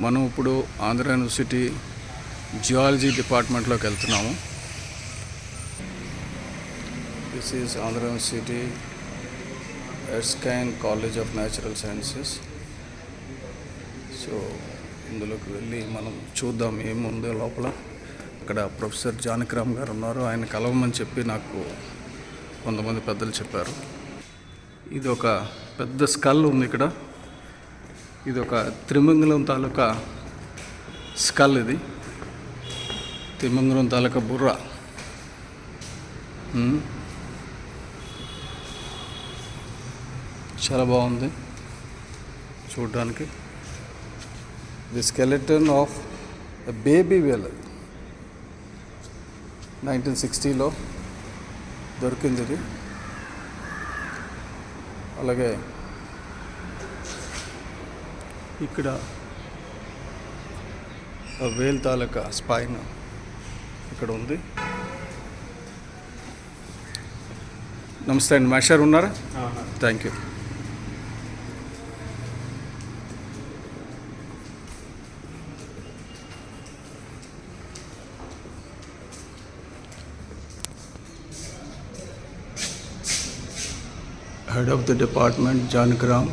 మనం ఇప్పుడు Andhra university geology డిపార్ట్మెంట్లోకి వెళ్తున్నాము. This is Andhra university Erskine college of natural sciences so ఇందులోకి వెళ్ళి మనం చూద్దాం ఏముందో లోపల. అక్కడ ప్రొఫెసర్ జానకిరామ్ గారు ఉన్నారు. ఆయన కలవమని చెప్పి నాకు కొంతమంది పెద్దలు చెప్పారు. ఇది ఒక పెద్ద స్కల్ ఉంది ఇక్కడ. ఇది ఒక త్రిమంగళం తాలూకా స్కల్ ఇది. త్రిమంగళం తాలూకా బుర్ర. చాలా బాగుంది చూడడానికి. The skeleton of baby whale. Nineteen సిక్స్టీలో దొరికింది ఇది. అలాగే ఇక్కడ వేల్ తాలూకా స్పైన్ ఇక్కడ ఉంది. నమస్తే అండి. మాస్టర్ ఉన్నారా? Thank you head of the department Janakiram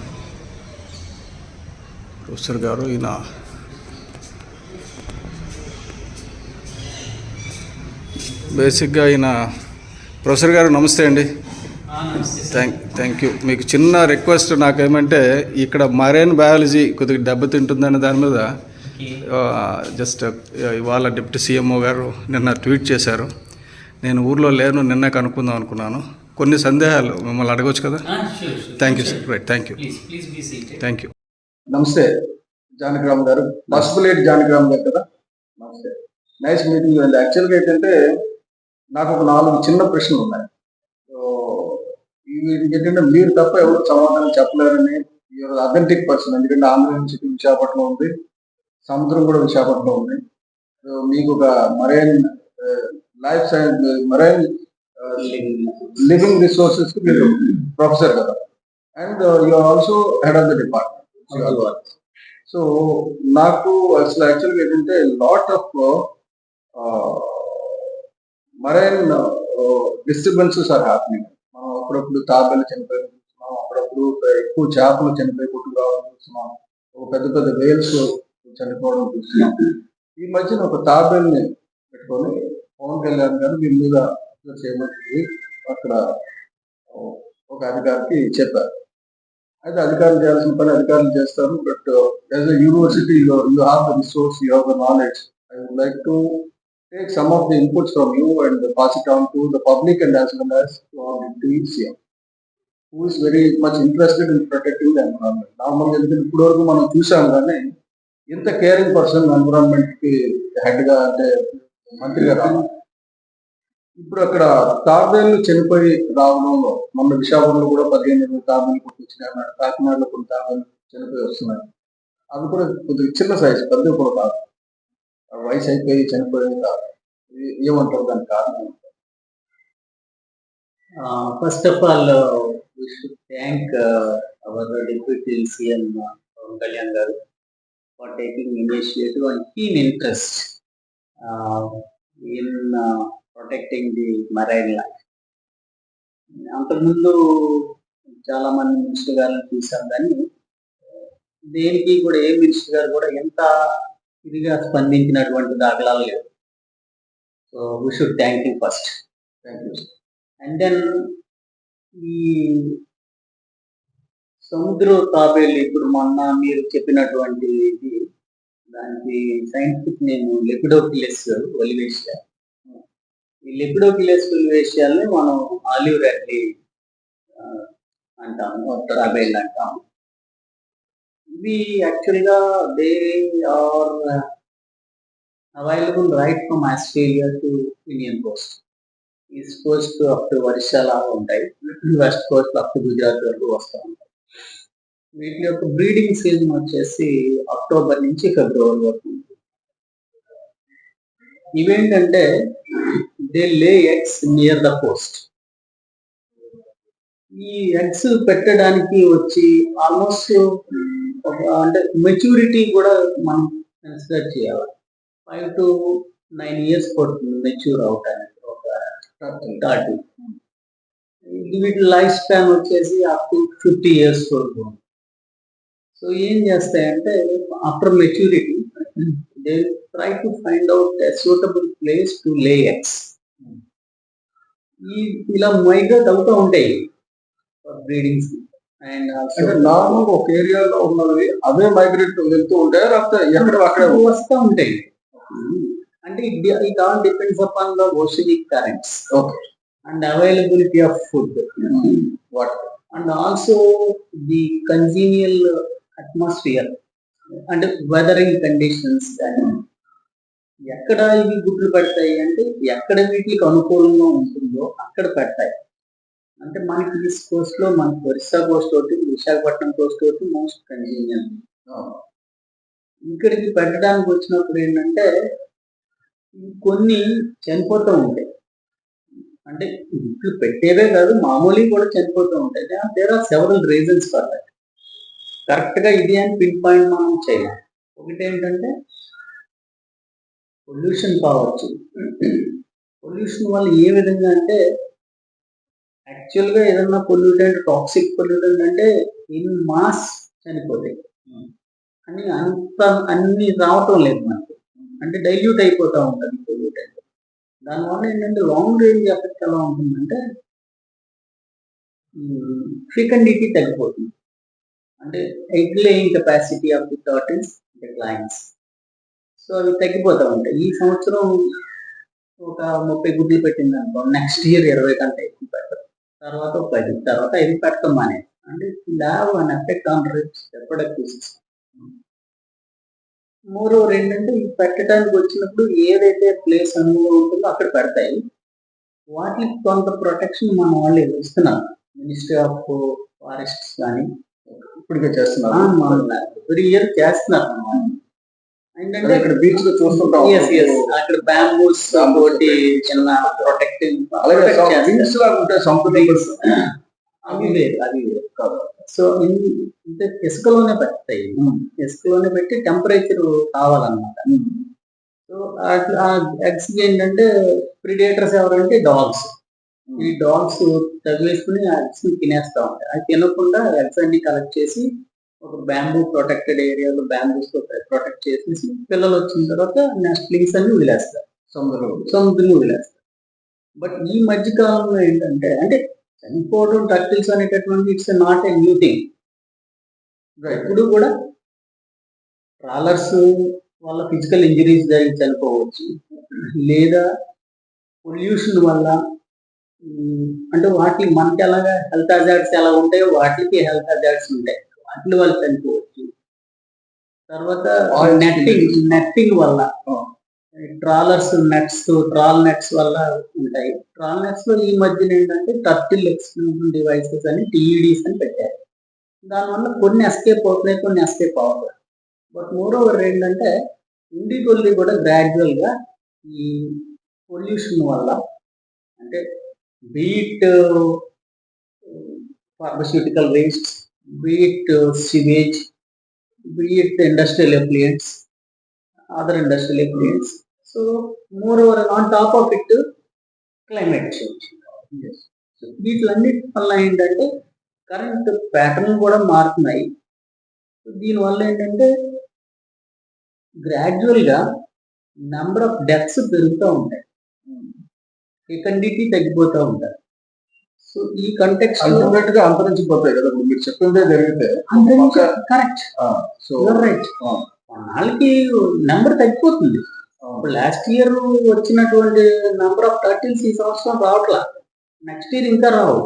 professor గారు ఈయన బేసిక్గా ఈయన ప్రొఫెసర్ గారు నమస్తే అండి. Thank thank you. మీకు చిన్న రిక్వెస్ట్ నాకేమంటే ఇక్కడ మరైన్ బయాలజీ కొద్దిగా దెబ్బతింటుందనే దాని మీద జస్ట్ ఇవాళ డిప్యూటీ సీఎంఓ గారు నిన్న ట్వీట్ చేశారు. నేను ఊర్లో లేను నిన్న కనుక్కుందాం అనుకున్నాను. కొన్ని సందేహాలు మిమ్మల్ని అడగవచ్చు కదా? Thank you sir right thank you. Thank you నమస్తే. జానకిరామ్ గారు పసుపులేటి జానకిరామ్ గారు కదా? నమస్తే. నైస్ మీటింగ్ అండి యాక్చువల్గా ఏంటంటే నాకు ఒక నాలుగు చిన్న ప్రశ్నలు ఉన్నాయి. సో వీటికి ఏంటంటే మీరు తప్ప ఎవరు సమాధానం చెప్పలేరని యూఆర్ అథెంటిక్ పర్సన్ ఎందుకంటే ఆంధ్ర యూనివర్సిటీ విశాఖపట్నం ఉంది. సముద్రం కూడా విశాఖపట్నం ఉంది. సో మీకు ఒక marine uh, life science marine uh, living resources మీరు ప్రొఫెసర్ కదా? And you also head of the department so నాకు అసలు యాక్చువల్గా ఏంటంటే lot of marine disturbances are happening మనం అప్పుడప్పుడు తాబేలు చనిపోయి చూస్తున్నాం అప్పుడప్పుడు ఎక్కువ చేపలు చనిపోయి కొట్టుకురావడం చూస్తున్నాం ఒక పెద్ద పెద్ద వేల్స్ చనిపోవడం చూస్తున్నాం. ఈ మధ్యన ఒక తాబేల్ని పెట్టుకొని పవన్ కళ్యాణ్ గారు దీని మీద చేయమని అక్కడ uh, ఒక అధికారికి చెప్పారు. అయితే అధికారులు చేయాల్సిన పని అధికారులు చేస్తారు but as a university you have the resource you have the knowledge I would like to take some of the inputs from you and pass it on to the public and as well as to our the CM who is very much interested in protecting the environment నార్మల్గా ఎందుకంటే ఇప్పుడు వరకు మనం చూసాం కానీ ఇంత caring person ఎన్విరాన్మెంట్కి హెడ్గా అంటే మంత్రిగా రావాలి ఇప్పుడు అక్కడ తాబేళ్ళు చనిపోయి రావడంలో మొన్న విశాఖపట్నంలో కూడా పదిహేను ఇరవై తాబేళ్ళు పుట్టించినాయి అన్నాడు కాకినాడలో కొన్ని తాబేళ్ళు చనిపోయి వస్తున్నాయి. అవి కూడా కొద్దిగా చిన్న సైజు పెద్ద కూడా కాదు. వయసు అయిపోయి చనిపోయేది కాదు. ఏమంటారు దాని కారణం? First of all all, uh, we should thank uh, our Deputy CM uh, Pawan Kalyan garu for taking protecting the interest life అంతకుముందు చాలా మంది మినిస్టర్ గారిని చూసాం కానీ దేనికి కూడా ఏ మినిస్టర్ గారు కూడా ఎంత ఇదిగా స్పందించినటువంటి దాఖలాలు లేవు. So we should thank you first thank you and then ఈ సముద్ర తాబేలు ఇప్పుడు మొన్న మీరు చెప్పినటువంటి ఇది దానికి సైంటిఫిక్ నేమ్ లెపిడోకిలెస్ ఒలివేషియా ఈ లెపిడోకిలెస్ ఒలివేషియాల్ని మనం ఆలివ్ రెడ్డి అంటాము తాబేలు అంటాము. ఇవి యాక్చువల్గా they are available right from Australia to Indian coast. East coast up to Orissa లాగా ఉంటాయి. West coast up to Gujarat వరకు వస్తూ ఉంటాయి. వీటి యొక్క బ్రీడింగ్ సీజన్ వచ్చేసి అక్టోబర్ నుంచి ఫిబ్రవరి వరకు ఉంటుంది. ఇవేంటంటే they lay eggs near the coast ఈ ఎగ్స్ పెట్టడానికి వచ్చి ఆల్మోస్ట్ అంటే మెచ్యూరిటీ కూడా మనం కన్సిడర్ చేయాలి. ఫైవ్ టు నైన్ ఇయర్స్ పడుతుంది మెచ్యూర్ అవటానికి ఒక థర్టీ వీటి లైఫ్ స్పాన్ వచ్చేసి అప్ టు ఫిఫ్టీ ఇయర్స్ వరకు సో ఏం చేస్తాయంటే after maturity they try to find out suitable place to lay eggs ఈ ఇలా మైగ్రేట్ అవుతూ ఉంటాయి. బ్రీడింగ్స్ అండ్ అంటే నార్మల్ ఒక ఏరియాలో ఉన్నవి అవే మైగ్రేట్ వెళ్తూ ఉంటాయి? లేకపోతే ఎక్కడ అక్కడే వస్తూ ఉంటాయి. అంటే it all depends upon the oceanic currents okay and availability of food and also the congenial atmosphere అంటే వెదరింగ్ కండిషన్స్ కానీ ఎక్కడ ఇవి గుడ్లు పెడతాయి అంటే ఎక్కడ వీటికి అనుకూలంగా ఉంటుందో అక్కడ పెడతాయి. అంటే మనకి ఈస్ట్ కోస్ట్లో మనకి ఒరిస్సా కోస్ట్ ఒకటి విశాఖపట్నం కోస్ట్ ఒకటి మోస్ట్ కన్వీనియంట్. ఇక్కడికి పెట్టడానికి వచ్చినప్పుడు ఏంటంటే కొన్ని చనిపోతూ ఉంటాయి. అంటే గుడ్లు పెట్టేవే కాదు మామూలు కూడా చనిపోతూ ఉంటాయి. There are several reasons for that కరెక్ట్గా ఇది అని పిన్ పాయింట్ మనం చేయాలి. ఒకటి ఏంటంటే పొల్యూషన్ కావచ్చు. పొల్యూషన్ వల్ల ఏ విధంగా అంటే యాక్చువల్గా ఏదన్నా పొల్యూటెంట్ టాక్సిక్ పొల్యూటెంట్ అంటే ఇన్ మాస్ చనిపోతాయి. అని అంత అన్ని రావటం లేదు మనకి. అంటే డైల్యూట్ అయిపోతూ ఉంటుంది పొల్యూటెంట్ దానివల్ల ఏంటంటే లాంగ్ రేంజ్ ఎఫెక్ట్ ఎలా ఉంటుందంటే ఫ్రీకండిటీ తగ్గిపోతుంది. అంటే egg laying capacity of the turtles declines so అవి తగ్గిపోతూ ఉంటాయి. ఈ సంవత్సరం ఒక ముప్పై గుడ్లు పెట్టింది అనుకో నెక్స్ట్ ఇయర్ ఇరవై కంటే ఎక్కువ పెడతాం తర్వాత ఒక పది తర్వాత ఐదు పెట్టడం అనేది అంటే లావ్ an effect on rips reproductive system మూడో ఏంటంటే ఈ పెట్టడానికి వచ్చినప్పుడు ఏదైతే ప్లేస్ అనుభవం ఉంటుందో అక్కడ పెడతాయి. వాటికి కొంత ప్రొటెక్షన్ మన వాళ్ళు ఇస్తున్నారు మినిస్ట్రీ ఆఫ్ ఫారెస్ట్స్ కానీ ఇప్పటికే చేస్తున్నారు. ఎవ్రీ ఇయర్ చేస్తున్నారు ఏంటంటే ఇక్కడ బీచ్లో చూస్తుంటాం. అక్కడ బ్యాంబూస్ తోటి చిన్న ప్రొటెక్టివ్ అలాగే వింగ్స్ లాగా ఉంటాయి సంపద అవి అవి వేరు. సో అంటే ఇసుకలోనే పెడతాయి. ఇసుకలోనే పెట్టి టెంపరేచర్ కావాలన్నమాట. సో అట్లా ఎగ్స్ ఏంటంటే ప్రిడేటర్స్ ఎవరంటే డాగ్స్ ఈ డాగ్స్ తగిలేసుకుని ఆ ఎగ్స్ తినేస్తా ఉంటాయి అది తినకుండా ఎగ్స్ అన్ని కలెక్ట్ చేసి ఒక బ్యాంబూ ప్రొటెక్టెడ్ ఏరియాలో బ్యాంబూస్తో ప్రొటెక్ట్ చేసేసి పిల్లలు వచ్చిన తర్వాత నెస్ట్లింగ్స్ అన్ని వదిలేస్తారు. సముద్రంలో సముద్రంలో వదిలేస్తారు. బట్ ఈ మధ్య కాలంలో ఏంటంటే అంటే చనిపోవడం టర్టిల్స్ అనేటటువంటి it's not a new thing ఎప్పుడు కూడా ట్రాలర్స్ వల్ల ఫిజికల్ ఇంజరీస్ జరిగి చనిపోవచ్చు. లేదా పొల్యూషన్ వల్ల అంటే వాటి మనకి ఎలాగా హెల్త్ హజార్డ్స్ ఎలా ఉంటాయో వాటికి హెల్త్ హజార్డ్స్ ఉంటాయి. వాటి వల్ల చనిపోవచ్చు తర్వాత నెట్టింగ్. నెట్టింగ్ వల్ల. ట్రాలర్స్ నెట్స్ ట్రాల్ నెట్స్ వల్ల ఉంటాయి ట్రాల్ నెట్స్లో ఈ మధ్యన ఏంటంటే టర్టిల్ ఎక్స్క్లూజన్ డివైసెస్ అని టీఈడీస్ అని పెట్టారు దానివల్ల కొన్ని ఎస్కేప్ అవుతున్నాయి కొన్ని ఎస్కేప్ అవ్వట్లేదు బట్ మోర్ ఓవర్ ఏంటంటే కొద్ది కూడా గ్రాడ్యువల్గా ఈ పొల్యూషన్ వల్ల అంటే be it pharmaceutical waste be it sewage be it industrial effluents other industrial effluents so moreover on top of it climate change వీటిలన్నిటి వల్ల ఏంటంటే కరెంట్ ప్యాటర్న్ కూడా మారుతున్నాయి. దీనివల్ల ఏంటంటే గ్రాడ్యువల్గా నెంబర్ ఆఫ్ డెత్స్ పెరుగుతూ ఉంటాయి. ఫెకండిటీ తగ్గిపోతూ ఉంటాయి. సో ఈ కంటెక్స్ట్ అల్టిమేట్గా అంతరించిపోతాయి కదా ఇప్పుడు మీరు చెప్పిందే జరిగితే కరెక్ట్ సో రైట్ కొన్నాళ్ళకి నెంబర్ తగ్గిపోతుంది. లాస్ట్ ఇయర్ వచ్చినటువంటి నెంబర్ ఆఫ్ టర్టిల్స్ ఈ సంవత్సరం రావట్లా. నెక్స్ట్ ఇయర్ ఇంకా రావు.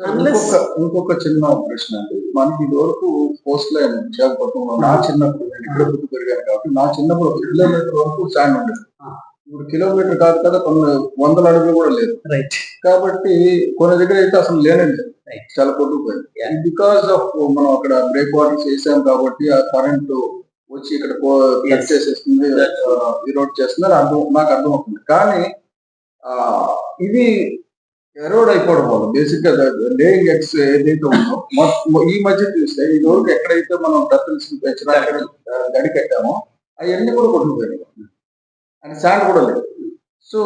ఇంకొక ఇంకొక చిన్న ప్రశ్న అండి. మనకి ఇది వరకు కోస్ట్ లైన్ విశాఖపట్నంలో నా చిన్నప్పుడు నేను ఇక్కడ పుట్టి పెరిగాను కాబట్టి నా చిన్నప్పుడు ఒక కిలోమీటర్ వరకు శాండ్ ఉండేది. ఇప్పుడు కిలోమీటర్ కాదు కదా కొన్ని వందల అడుగులు కూడా లేదు. రైట్ కాబట్టి కొన్ని దగ్గర అయితే అసలు లేనండి. చాలా కొట్టుకుపోయింది అండ్ బికాస్ ఆఫ్ మనం అక్కడ బ్రేక్ వాటర్ చేసాం కాబట్టి ఆ కరెంట్ వచ్చి ఇక్కడ. కట్ చేసేస్తుంది ఈరోడ్ చేస్తుంది అని అర్థం నాకు అర్థం అవుతుంది కానీ ఆ, ఇది ఎరోడ్ అయిపోవడం వల్ల బేసిక్గా లేయింగ్ ఎగ్స్ ఏదైతే ఉందో ఈ మధ్య చూస్తే ఈ రోజు ఎక్కడైతే మనం టర్టిల్స్ పెంచడానికి గడి కట్టామో అవన్నీ కూడా కొట్టుకుపోయినాయి అండ్ శాండ్ కూడా లేదు so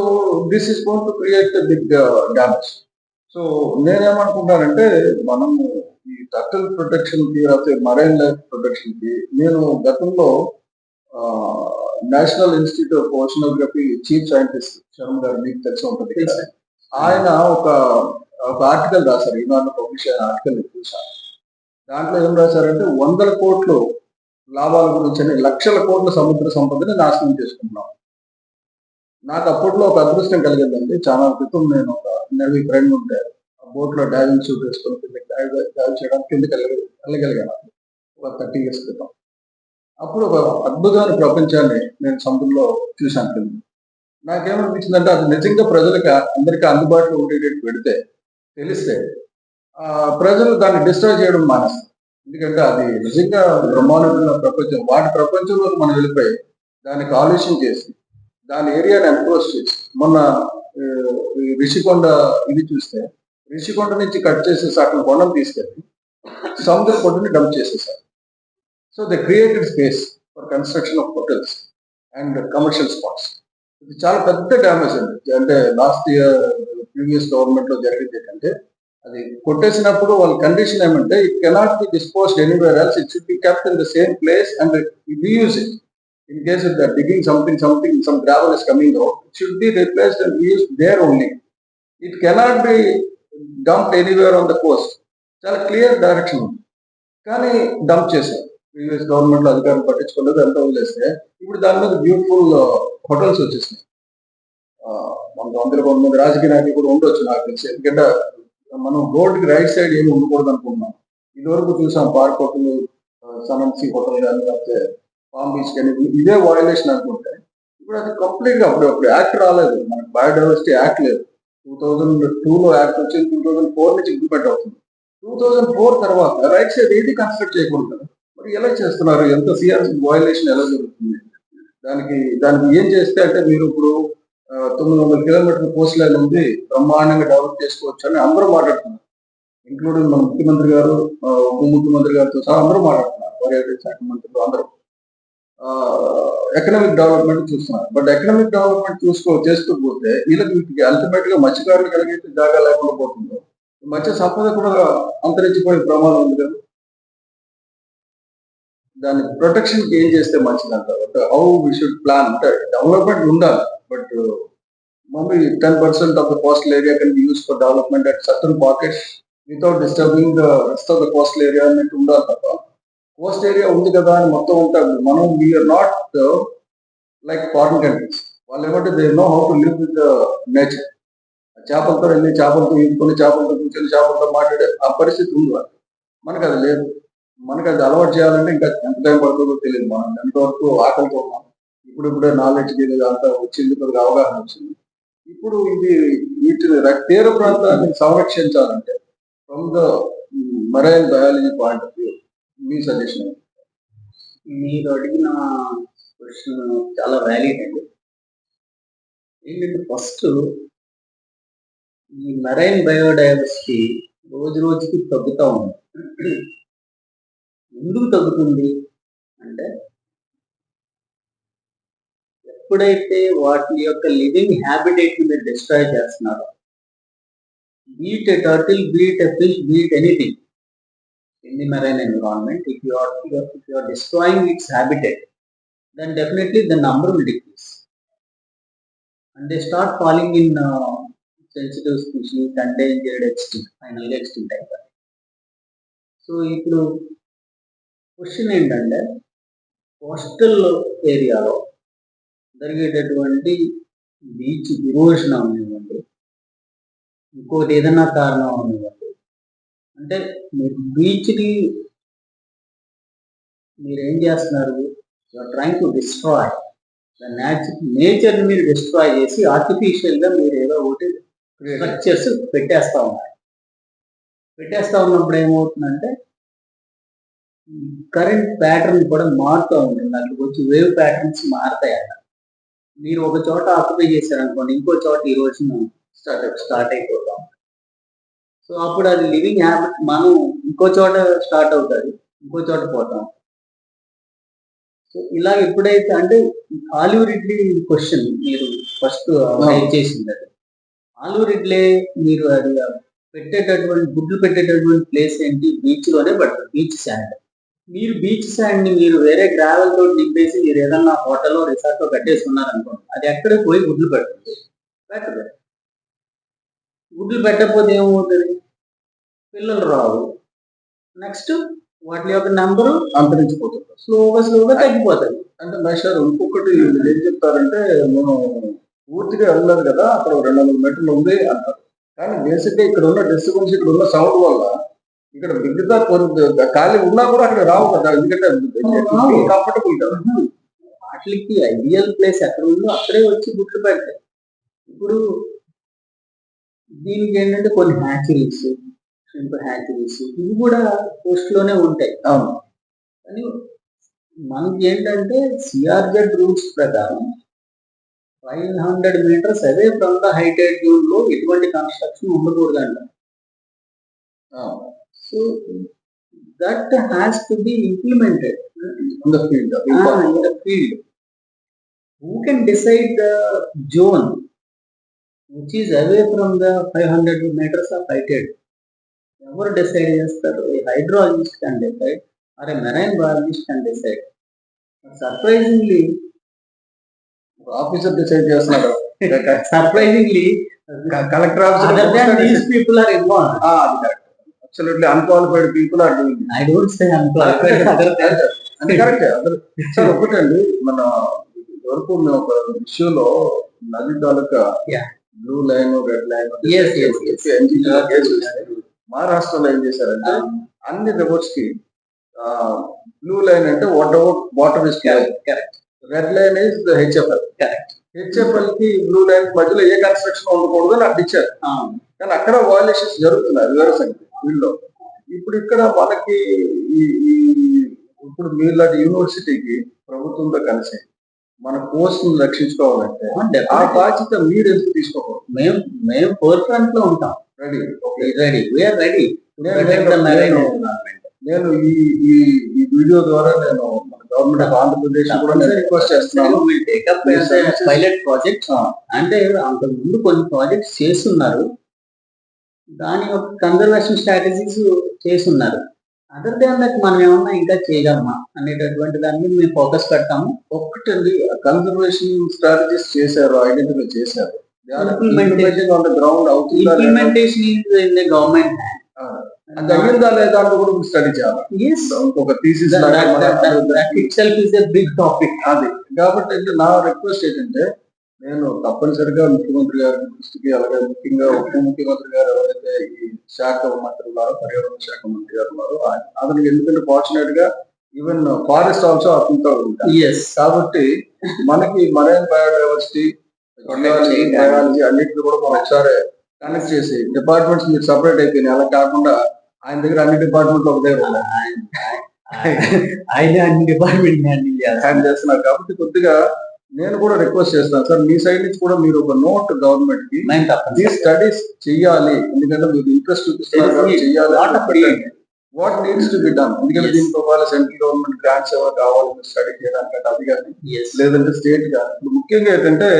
this is gone to create big damage so నేనేమనుకుంటానంటే మనము ఈ టర్టిల్ ప్రొటెక్షన్కి లేకపోతే మరైన్ లైఫ్ ప్రొటెక్షన్కి నేను గతంలో national institute of oceanography chief scientist Sharma garu మీకు తెలిసి ఉంటుంది. ఆయన ఒక ఒక ఆర్టికల్ రాశారు. ఈనాడు పబ్లిష్ అయిన ఆర్టికల్ చూసాను దాంట్లో ఏం రాశారంటే వందల కోట్లు లాభాల గురించి అని లక్షల కోట్ల సముద్ర సంపదని నాశనం చేసుకుంటున్నాం. నాకు అప్పట్లో ఒక అదృష్టం కలిగిందండి. చాలా క్రితం నేను ఒక నెలవి ఫ్రెండ్ ఉంటే ఆ బోట్లో డైవింగ్ సూట్ వేసుకొని కిందకి డైవ్ డైవ్ చేయడానికి కిందకి వెళ్ళగలిగాను. ఒక థర్టీ ఇయర్స్ క్రితం. అప్పుడు ఒక అద్భుతమైన ప్రపంచాన్ని నేను సముద్రంలో చూశాను కింద. నాకేమనిపించిందంటే అది నిజంగా ప్రజలకు అందరికీ అందుబాటులో ఉండేటట్టు పెడితే తెలిస్తే ప్రజలు దాన్ని డిస్ట్రాయ్ చేయడం మానేస్తారు. ఎందుకంటే అది నిజంగా బ్రహ్మాండమైన ప్రపంచం. వాటి ప్రపంచంలోకి మనం వెళ్ళిపోయి దాన్ని కాలుష్యం చేసి దాని ఏరియాని ఎన్క్రోచ్ చేసి మొన్న రిషికొండ ఇది చూస్తే రిషికొండ నుంచి కట్ చేసేసి అక్కడ కొండను తీసుకెళ్ళి సముద్ర కొండని డంప్ చేసేసారు. So the created space for construction of hotels and commercial spots ఇది చాలా పెద్ద డ్యామేజ్ అండి. అంటే లాస్ట్ ఇయర్ ప్రీవియస్ గవర్నమెంట్లో జరిగింది ఏంటంటే అది కొట్టేసినప్పుడు వాళ్ళ కండిషన్ ఏమంటే it cannot be disposed anywhere else it should be kept in the same place and reuse it in case if they're digging something something some gravel is coming out it should be replaced and reuse there only it cannot be dumped anywhere on the coast చాలా clear direction ఉంది కానీ dump చేశారు previous గవర్నమెంట్లో అధికారులు పట్టించుకోలేదు అంతా వదిలేస్తే ఇప్పుడు దాని మీద బ్యూటిఫుల్ హోటల్స్ uh, వచ్చేసినాయి. మన మనకు అందరూ కొంతమంది రాజకీయ నాయకులు కూడా ఉండొచ్చు నాకు తెలిసి. ఎందుకంటే మనం రోడ్కి రైట్ సైడ్ ఏమి ఉండకూడదు అనుకుంటున్నాం ఇదివరకు చూసాం పార్క్ హోటల్ సనన్సీ హోటల్ కానీ లేకపోతే పామ్ బీచ్ కానీ ఇదే వయలేషన్ అనుకుంటే ఇప్పుడు అది కంప్లీట్గా అప్పుడు అప్పుడు యాక్ట్ రాలేదు. మనకు బయోడైవర్సిటీ యాక్ట్ లేదు. టూ థౌజండ్ టూ లో యాక్ట్ వచ్చింది టూ థౌజండ్ ఫోర్ నుంచి ఇంప్లిమెంట్ అవుతుంది. టూ థౌజండ్ ఫోర్ తర్వాత రైట్ సైడ్ ఏది కన్స్ట్రక్ట్ చేయకూడదు. మరి ఎలా చేస్తున్నారు? ఎంత సిఆర్సీ వయలేషన్ ఎలా జరుగుతుంది? దానికి దానికి ఏం చేస్తే అంటే మీరు ఇప్పుడు తొమ్మిది వందల కిలోమీటర్ల కోస్ట్ లైన్ ఉంది బ్రహ్మాండంగా డెవలప్ చేసుకోవచ్చు అని అందరూ మాట్లాడుతున్నారు. ఇంక్లూడింగ్ మన ముఖ్యమంత్రి గారు ఉప ముఖ్యమంత్రి గారితో సహా అందరూ మాట్లాడుతున్నారు. పర్యాటక శాఖ మంత్రులు అందరూ. ఎకనామిక్ డెవలప్మెంట్ చూస్తున్నారు బట్ ఎకనామిక్ డెవలప్మెంట్ చూసుకో చేస్తూ పోతే వీళ్ళకి అల్టిమేట్గా మత్స్యకారులు కలిగితే జాగా లేకుండా పోతుందో. మత్స్య సంపద కూడా అంతరించిపోయే ప్రమాదం ఉంది కదా. దాని ప్రొటెక్షన్కి ఏం చేస్తే మంచిది అంటారు? హౌ వి షుడ్ ప్లాన్ అంటే డెవలప్మెంట్ ఉండాలి. But mummy ten percent of the coastal area can be use for development at certain pockets without disturbing the rest of the coastal area అన్నట్టు ఉండాలి తప్ప కోస్ట్ ఏరియా ఉంది కదా అని మొత్తం ఉంటారు మనం we are not like foreign countries వాళ్ళు ఏమంటే they know how to live with nature చేపలతో వెళ్ళి చేపలతో ఈదుకొని చేపలతో కూర్చొని చేపలతో మాట్లాడే ఆ పరిస్థితి ఉంది వాళ్ళు మనకు అది లేదు. మనకు అది అలవాటు చేయాలంటే ఇంకా ఎంత టైం పడుతుందో తెలియదు మనం ఎంతవరకు ఆకలితో ఉన్నాం. ఇప్పుడు ఇప్పుడే నాలెడ్జ్ అంతా వచ్చింది కొద్దిగా అవగాహన వచ్చింది. ఇప్పుడు ఇది వీటిని తీర ప్రాంతాన్ని సంరక్షించాలంటే from the marine biology point of view me suggestion మీరు అడిగిన క్వశ్చన్ చాలా వ్యాలిడ్ అండి. ఏంటంటే ఫస్ట్ ఈ మెరైన్ బయోడైవర్సిటీ రోజు రోజుకి తగ్గుతూ ఉంది. ఎందుకు తగ్గుతుంది? అంటే ఎప్పుడైతే వాటి యొక్క లివింగ్ హ్యాబిటేట్ మీరు డిస్ట్రాయ్ చేస్తున్నారో be it a turtle be it a fish be it anything in the marine environment, if you are if you are destroying its habitat, then definitely the number will decrease, and they start falling in uh, sensitive species, endangered, extinct, finally extinct అయిపోతాయి. సో ఇప్పుడు question ఏంటంటే coastal ఏరియాలో జరిగేటటువంటి beach ఇరోషన్ అవనివ్వండి ఇంకోటి ఏదన్నా కారణం అవనివ్వండి అంటే మీరు బీచ్ని మీరు ఏం చేస్తున్నారు you are trying to destroy the nature మీరు డిస్ట్రాయ్ చేసి ఆర్టిఫిషియల్గా గా మీరు ఏదో ఒకటి స్ట్రక్చర్స్ పెట్టేస్తా ఉన్నారు. పెట్టేస్తా ఉన్నప్పుడు ఏమవుతుందంటే కరెంట్ ప్యాటర్న్ కూడా మారుతూ ఉంటుంది. అట్లా వచ్చి వేవ్ ప్యాటర్న్స్ మారుతాయి అక్కడ మీరు ఒక చోట ఆక్యుపై చేశారనుకోండి ఇంకో చోట ఈ రోజున స్టార్ట్ స్టార్ట్ అయిపోతాం సో అప్పుడు అది లివింగ్ హ్యాబిట్ మనం ఇంకో చోట స్టార్ట్ అవుతుంది ఇంకో చోట పోతాం. సో ఇలా ఎప్పుడైతే అంటే ఆలివ్ రిడ్లీ క్వశ్చన్ మీరు ఫస్ట్ చేసింది అది. ఆలివ్ రిడ్లే మీరు అది పెట్టేటటువంటి గుడ్లు పెట్టేటటువంటి ప్లేస్ ఏంటి? బీచ్లోనే పడుతుంది బీచ్ శాండ్ మీరు బీచ్ శాండ్ని మీరు వేరే గ్రావెల్ తోటి నింపేసి మీరు ఏదన్నా హోటల్లో రిసార్ట్లో కట్టేసుకున్నారు అనుకోండి అది ఎక్కడికి పోయి గుడ్లు పెడుతుంది పెట్టదు గుడ్లు పెట్టకపోతే ఏమవుతుంది? పిల్లలు రావు. నెక్స్ట్ వాటి యొక్క నెంబరు అంతరించిపోతుంది. స్లోగా స్లోగా తగ్గిపోతుంది అంటే మేషారు ఇంకొకటి వీళ్ళు ఏం చెప్తారంటే మనం పూర్తిగా వెళ్ళలేదు కదా అక్కడ రెండు వందల మీటర్లు ఉంది అంటారు. కానీ బేసిక్గా ఇక్కడ ఉన్న డిస్టర్బెన్స్ ఇక్కడ ఉన్న సౌండ్ వల్ల ఇక్కడ మిగతా కొన్ని ఖాళీ ఉన్నా కూడా అక్కడ రావు కదా ఎందుకంటే కంఫర్టబుల్ కదా. వాటికి ఐడియల్ ప్లేస్ ఎక్కడ ఉందో అక్కడే వచ్చి గుడ్లు పెడతాయి. ఇప్పుడు దీనికి ఏంటంటే కొన్ని హ్యాచరీస్ షింప్ హ్యాచరీస్ ఇవి కూడా పోస్ట్లోనే ఉంటాయి అవును కానీ మనకి ఏంటంటే సిఆర్జెడ్ రూల్స్ ప్రకారం five hundred meters away from the heighted జోన్లో ఎటువంటి కన్స్ట్రక్షన్ ఉండకూడదంట అవును. So that has to be implemented in the field. Ah, in the field. Who can decide the zone which is away from the 500 meters of heighted? ఎవరు decide చేస్తారు? Hydrologist can decide. or a marine biologist can decide. Surprisingly officer decide చేస్తున్నాడు. Surprisingly collector officer people are involve absolutely unqualified people are doing I don't say unqualified అంటే correct sir ఒకటండి మన వరకు మేము ఒక ఇష్యూలో నది తాలూకా. Blue line red line Yes, yes, yes. మహారాష్ట్రలో ఏం చేశారంటే అన్ని రివర్స్కి బ్లూ లైన్ అంటే what about water is correct red line is HFL Correct. హెచ్ఎఫ్ఎల్కి బ్లూ లైన్ మధ్యలో ఏ కన్స్ట్రక్షన్ ఉండకూడదు అని అడ్డిచ్చారు కానీ అక్కడ వాల్యూషన్స్ జరుగుతున్నాయి రివర్స్ సంగతి వీళ్ళు. ఇప్పుడు ఇక్కడ మనకి ఈ ఈ ఇప్పుడు మీలాంటి యూనివర్సిటీకి ప్రభుత్వంతో కలిసి మన కోర్స్ను రక్షించుకోవాలంటే ఆ బాధ్యత మీరు ఎందుకు తీసుకోకూడదు? మేము మేము ఫోర్ ఫ్రంట్లో ఉంటాం. రెడీ రెడీ వీఆర్ రెడీ నేను- ఈ ఈ ఈ వీడియో ద్వారా నేను మన గవర్నమెంట్ ఆఫ్ ఆంధ్రప్రదేశ్ కూడా నేను రిక్వెస్ట్ చేస్తున్నాను. Pilot project. అంటే అంతకు ముందు కొన్ని ప్రాజెక్ట్స్ చేస్తున్నారు. దాని యొక్క కన్జర్వేషన్ స్ట్రాటజీస్ చేస్తున్నారు. అదర్ దాన్ దట్ మనం ఏమన్నా ఇంకా చేయగలమా? అనేటటువంటి దాని మీద మేము ఫోకస్ పెడతాము. ఒక్కటండి కన్జర్వేషన్ స్ట్రాటజీస్ చేశారు ఐడెంటిఫై చేశారు? ఇంప్లిమెంటేషన్ ఇన్ ద గవర్నమెంట్ లేదా అని కూడా స్టడీ చేయాలి. ఇంకొక thesis itself is big topic అది. కాబట్టి నా రిక్వెస్ట్ ఏంటంటే నేను తప్పనిసరిగా ముఖ్యమంత్రి గారి దృష్టికి అలాగే ముఖ్యంగా ఉప ముఖ్యమంత్రి గారు ఎవరైతే ఈ శాఖ మంత్రి ఉన్నారో పర్యావరణ శాఖ మంత్రి గారు ఉన్నారో అతనికి ఎందుకంటే ఫార్చునేట్గా ఈవెన్ ఫారెస్ట్ ఆల్సో అతనితో కాబట్టి మనకి మరైన్ బయోడైవర్సిటీ బయాలజీ అన్నిటిని కూడా మనం ఒకసారి కనెక్ట్ చేసి డిపార్ట్మెంట్స్ మీరు సపరేట్ అయిపోయినాయి. అలా కాకుండా ఆయన దగ్గర అన్ని డిపార్ట్మెంట్లు ఒక దగ్గర ఉన్నాయి. ఆయన అన్ని డిపార్ట్మెంట్ హ్యాండిల్ ఆయన చేస్తున్నారు. కాబట్టి కొద్దిగా నేను కూడా రిక్వెస్ట్ చేస్తాను సార్ మీ సైడ్ నుంచి కూడా మీరు ఒక నోట్ గవర్నమెంట్కి ఈ స్టడీస్ చెయ్యాలి ఎందుకంటే మీరు ఇంట్రెస్ట్ చూపిస్తున్నారు చెయ్యాలి need. What needs to be done ఎందుకంటే. దీంతో పాటు సెంట్రల్ గవర్నమెంట్ గ్రాంట్స్ ఏమైనా కావాలి మీరు స్టడీ చేయడానికి అది కానీ. లేదంటే స్టేట్ కానీ ఇప్పుడు ముఖ్యంగా ఏంటంటే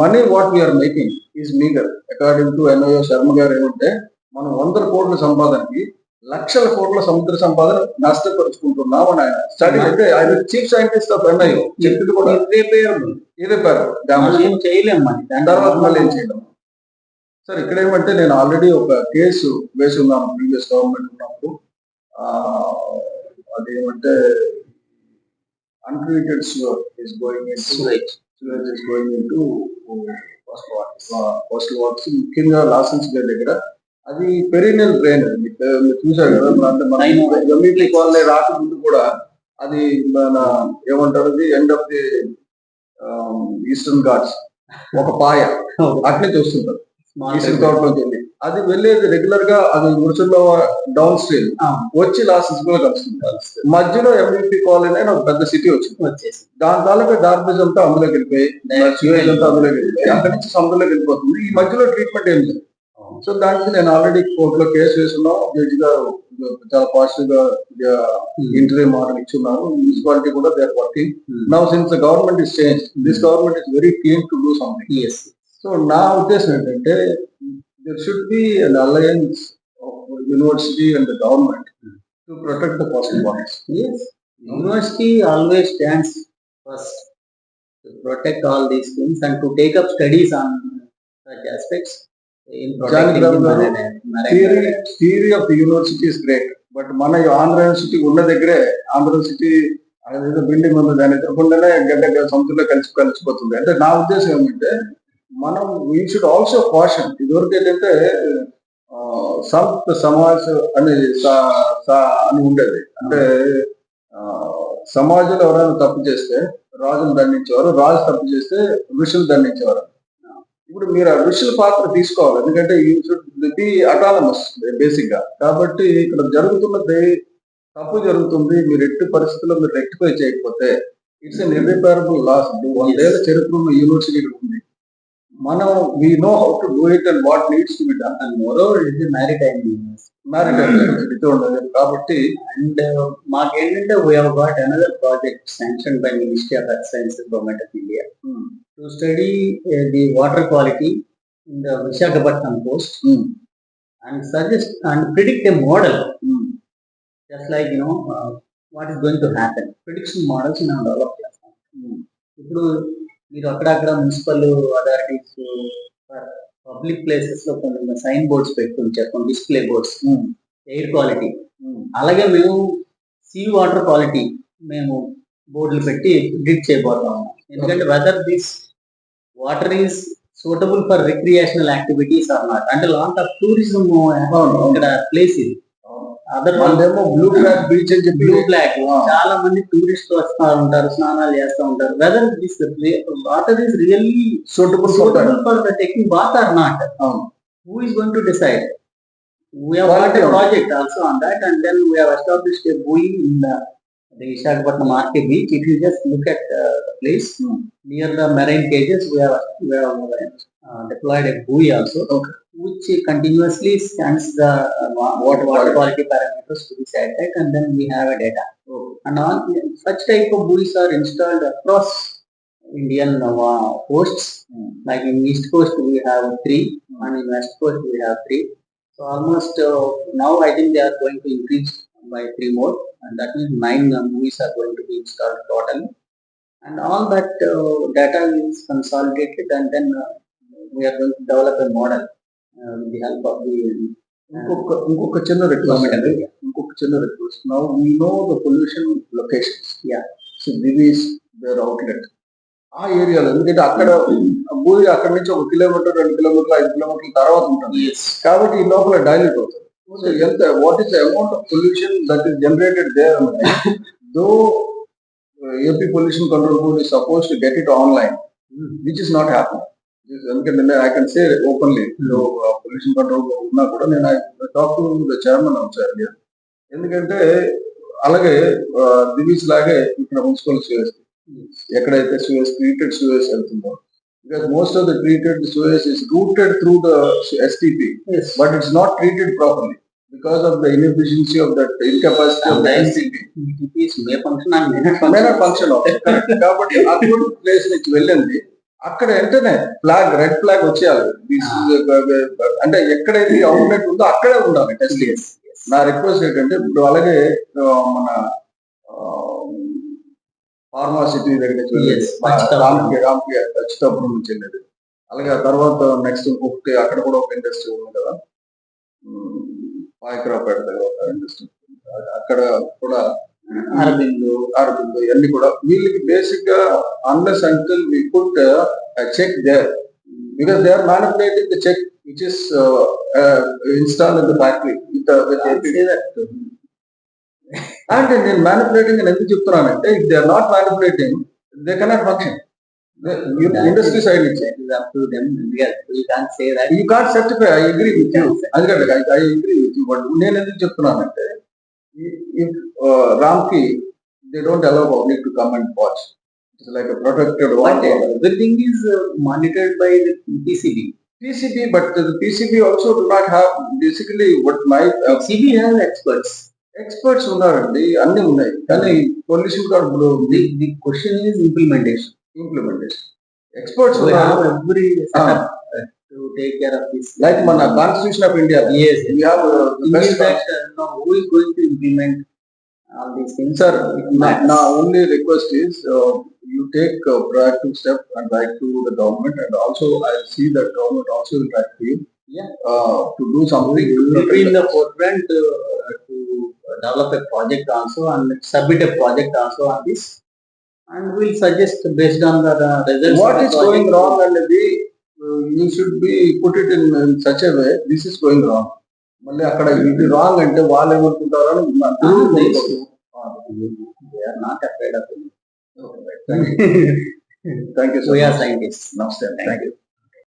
money what we are making is meagre according to N O Sharma garu ఏమంటే మనం వందల కోట్ల సంపాదనకి లక్షల కోట్ల సముద్ర సంపాదన నష్టపరుచుకుంటున్నాం అని ఆయన స్టడీ అంటే ఆయన చీఫ్ సైంటిస్ట్ ఆఫ్ ఎన్ఐఓ చెప్పింది కూడా Irreparable. ఇదే పేరు. మనం ఏం చేయలేం మరి. దాని తర్వాత మళ్ళీ ఏం చేయడం సార్ ఇక్కడ ఏమంటే నేను ఆల్రెడీ ఒక కేసు వేసి ఉన్నాను ప్రీవియస్ గవర్నమెంట్ ఉన్నప్పుడు. అదేమంటే untreated sugar is going in Sewage. Sugar is going into coastal waters ముఖ్యంగా లాసెన్స్ దగ్గర అది పెరినల్ డ్రైన్ మీరు చూసారు కదా అంటే మన. ఎంఈపీ కాలనీ రాకముందు కూడా అది మన ఏమంటారు అది end of the Eastern Ghats ఒక పాయ. అట్లే చూస్తుంటారు. వెళ్ళి. అది వెళ్ళేది రెగ్యులర్గా అది మురుచుల్లో డౌన్ స్ట్రీమ్. వచ్చి లాస్ట్ కలుస్తుంది. మధ్యలో ఎంవిపి కాలనీ అని ఒక పెద్ద సిటీ వచ్చింది. దాని తాలూకా డార్బేజ్ అంతా అందులోకి వెళ్ళిపోయి అంతా అందులోకి వెళ్ళిపోయి అక్కడి నుంచి సముద్రంలోకి వెళ్ళిపోతుంది. ఈ మధ్యలో ట్రీట్మెంట్ ఏం లేదు. సో దానికి నేను ఆల్రెడీ కోర్టులో కేసు వేసున్నాం జడ్జి గారు చాలా పాజిటివ్గా ఇంటర్వ్యూ మోడల్ ఇచ్చున్నారు. మున్సిపాలిటీ కూడా they are working now since government is change this government is very clean to do something so నా ఉద్దేశం ఏంటంటే there should be an alliance of university and the government to protect the coastal bodies university always stands first to protect all these things and to take up studies on such aspects. Theory theory of university is great but మన Andhra university ఉన్న దగ్గరే Andhra university అదేదో building ఉంది దాని ఎదురకుండానే గడ్డ సముద్రంలో కలిసి కలిసిపోతుంది. అంటే నా ఉద్దేశం ఏమంటే మనం వీ షుడ్ ఆల్సో కాషన్ ఇదివరకు ఏంటంటే సంత్ సమాజ్ అని అని ఉండేది. అంటే ఆ, సమాజంలో ఎవరైనా తప్పు చేస్తే రాజును దండించేవారు రాజు తప్పు చేస్తే ఋషులు దండించేవారు. ఇప్పుడు మీరు ఆ ఋషుల పాత్ర తీసుకోవాలి. ఎందుకంటే యూ షుడ్ బి అటానమస్ బేసిక్గా. కాబట్టి ఇక్కడ జరుగుతున్నది తప్పు జరుగుతుంది. మీరు ఎట్టి పరిస్థితుల్లో మీరు రెక్టిఫై చేయకపోతే ఇట్స్ అన్ ఇర్రిపేరబుల్ లాస్ వందేళ్ళ చరిత్ర ఉన్న యూనివర్సిటీ ఉంది. మనం we know how to do it and what needs to be done moreover it is a maritime university. Maritime university ఉండదు. కాబట్టి And uh, మాకేంటంటే have got another project sanctioned by Ministry of Earth Sciences Government of India. Hmm, to study uh, the water quality in the Visakhapatnam coast hmm, and suggest and predict a model hmm. just like you know uh, what is going to happen prediction models మనం develop చేస్తాం ఇప్పుడు మీరు అక్కడక్కడ municipal authorities public ప్లేసెస్లో కొన్ని sign boards పెట్టుకుంటారు కొన్ని display boards Hmm. Air quality Hmm. అలాగే మేము సీ వాటర్ క్వాలిటీ మేము బోర్డులు పెట్టి ప్రిడిక్ట్ చేయబోతాం ఎందుకంటే whether this water is suitable for recreational activities or not అంటే లాంగ్ ఆఫ్ టూరిజం. ఇక్కడ ప్లేస్ ఇది. అదర్ వాళ్ళేమో బ్లూ ఫ్లాగ్ బీచ్ అని చెప్పి బ్లూ బ్లాక్ ఆ. చాలా మంది టూరిస్ట్ వస్తూ ఉంటారు స్నానాలు చేస్తూ ఉంటారు. Whether this water is really suitable suitable for the taking bath or not who is going to decide? We have got a project also on that, and then we have established a buoy in the, the Visakhapatnam RK beach. If you just look at the place near the marine cages, we have we have uh, deployed a buoy also, Okay. which continuously scans the uh, water, water quality parameters to the SATEC, and then we have a data. And all such type of buoys are installed across Indian uh, coasts. Hmm. Like in East Coast, we have three, and in West Coast, we have three. So almost uh, now, I think they are going to increase by three more, and that means nine uh, buoys are going to be installed totally. And all that uh, data is consolidated, and then uh, we are going to develop a model uh, with the help of the ఇంకొక చిన్న request. ఇంకొక చిన్న request now we know the pollution locations Yeah. So this there outlet ఆ ఏరియాలో ఎందుకంటే అక్కడ భూమి అక్కడ నుంచి ఒక కిలోమీటర్ రెండు కిలోమీటర్లు ఐదు కిలోమీటర్ల తర్వాత ఉంటుంది Yes. కాబట్టి ఈ లోపల డైల్యూట్ అవుతుంది ఎంత what is amount of pollution that is generated there though AP pollution control board is suppose to get it online which is not happy ఎందుకంటే I can say openly pollution control ఉన్నా కూడా నేను talk to the chairman వచ్చారు ఎందుకంటే అలాగే దివీస్ లాగే ఇక్కడ municipal sewage ఎక్కడైతే సూయస్ ట్రీటెడ్ సూయస్ వెళ్తుందో because most of the treated sewage is routed through the STP Yes. but it's not treated properly because of the inefficiency of that incapacity of the STP. Is may function and may not May function. not function also. Correct. కాబట్టి అటువంటి place నుంచి వెళ్ళింది అక్కడ వెంటనే flag red flag వచ్చేయాలి is అంటే ఎక్కడైతే outlet ఉందో అక్కడే ఉండాలి టెస్ట్ Yes. నా రిక్వెస్ట్ ఏంటంటే ఇప్పుడు అలాగే మన వెళ్ళేది. Yes, ఖచ్చితంగా. రామ్కి రామ్కి ఖచ్చితపురం నుంచి వెళ్ళేది. అలాగే తర్వాత నెక్స్ట్ ఇంకొకటి అక్కడ కూడా ఒక ఇండస్ట్రీ ఉంది కదా. పాయకరాపేట దగ్గర ఒక ఇండస్ట్రీ అక్కడ కూడా అరబిందో. ఆడుతుంది ఇవన్నీ కూడా. వీళ్ళకి బేసిక్గా unless until we put check there because they are manipulating the check which is install in the factory with అంటే నేను మ్యానిపులేటింగ్ అని ఎందుకు చెప్తున్నానంటే if they are not manipulating they cannot function industry side నుంచి. You can't certify I agree with you అందుకంటే I agree with you but నేను ఎందుకు చెప్తున్నానంటే ఇఫ్ రామ్కి they don't allow public to come and watch it's like protected is uh, monitored by the PCB. PCB, but the PCB also do not have basically what my uh, PCB has experts. experts ఉన్నారండి అన్ని ఉన్నాయి కానీ pollution card ఇప్పుడు The, the question is implementation. Implementation experts We have ఉన్నారు every setup uh, to take care of this. Like మన constitution of India Yes. we have uh, the In best that, uh, no, who is going to implement all these things? Sir, It my, matters. my only request is uh, you take a proactive step and write to the government and also I see that government also will write to you. Yeah. Uh, to do We something. to will be in protect the forefront uh, to develop a project also and submit a project also on this. And we'll suggest based on the uh, the- results. What the is going wrong and the, uh, you should be put it in, in such a way, this is going wrong. మళ్ళీ అక్కడ ఇది wrong అంటే వాళ్ళు ఏమనుకుంటారో అని Ah, afraid of it. Thank you so We much scientists. నమస్తే Thank thank you